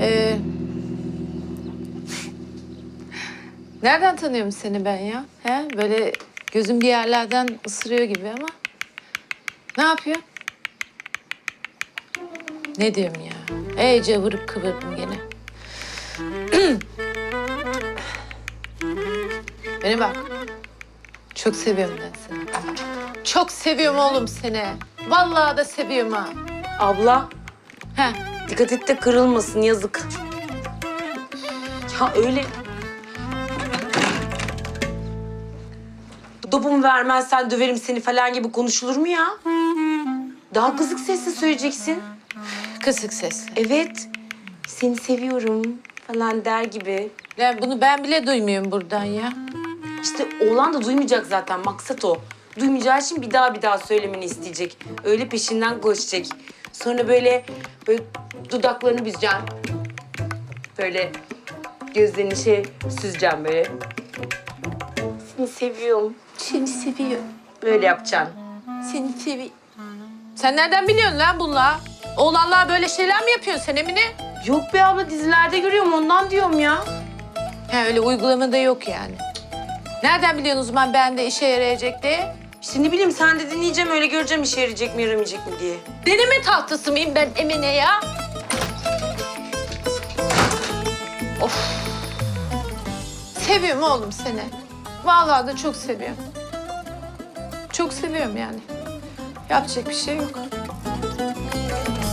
Ee, nereden tanıyorum seni ben ya? He? Böyle gözüm bir yerlerden ısırıyor gibi ama. Ne yapıyor? Ne diyorum ya? İyice vırıp kıvırdım gene. Bana bak. Çok seviyorum ben seni. Çok seviyorum oğlum seni. Vallahi da seviyorum ha. Abla He. dikkat et de kırılmasın yazık. Ya öyle... Dopumu vermezsen döverim seni falan gibi konuşulur mu ya? Daha kızık sesle söyleyeceksin. Kısık ses. Evet, seni seviyorum falan der gibi. Ya bunu ben bile duymuyorum buradan ya. İşte oğlan da duymayacak zaten, maksat o. Duymayacağı için bir daha bir daha söylemeni isteyecek. Öyle peşinden koşacak. Sonra böyle, böyle dudaklarını büzeceksin. Böyle gözlerini şey süzeceksin böyle. Seni seviyorum. Seni seviyorum. Böyle yapacaksın. Seni seviyorum. Sen nereden biliyorsun lan bunlar? Oğlanlar böyle şeyler mi yapıyorsun sen Emine? Yok be abla dizilerde görüyorum ondan diyorum ya. He öyle uygulamada yok yani. Nereden biliyorsun o zaman ben de işe yarayacak diye? İşte ne bileyim sen de dinleyeceğim öyle göreceğim işe yarayacak mı yaramayacak mı diye. Deneme tahtası mıyım ben Emine ya? Of. Seviyorum oğlum seni. Vallahi da çok seviyorum. Çok seviyorum yani. Yapacak bir şey yok.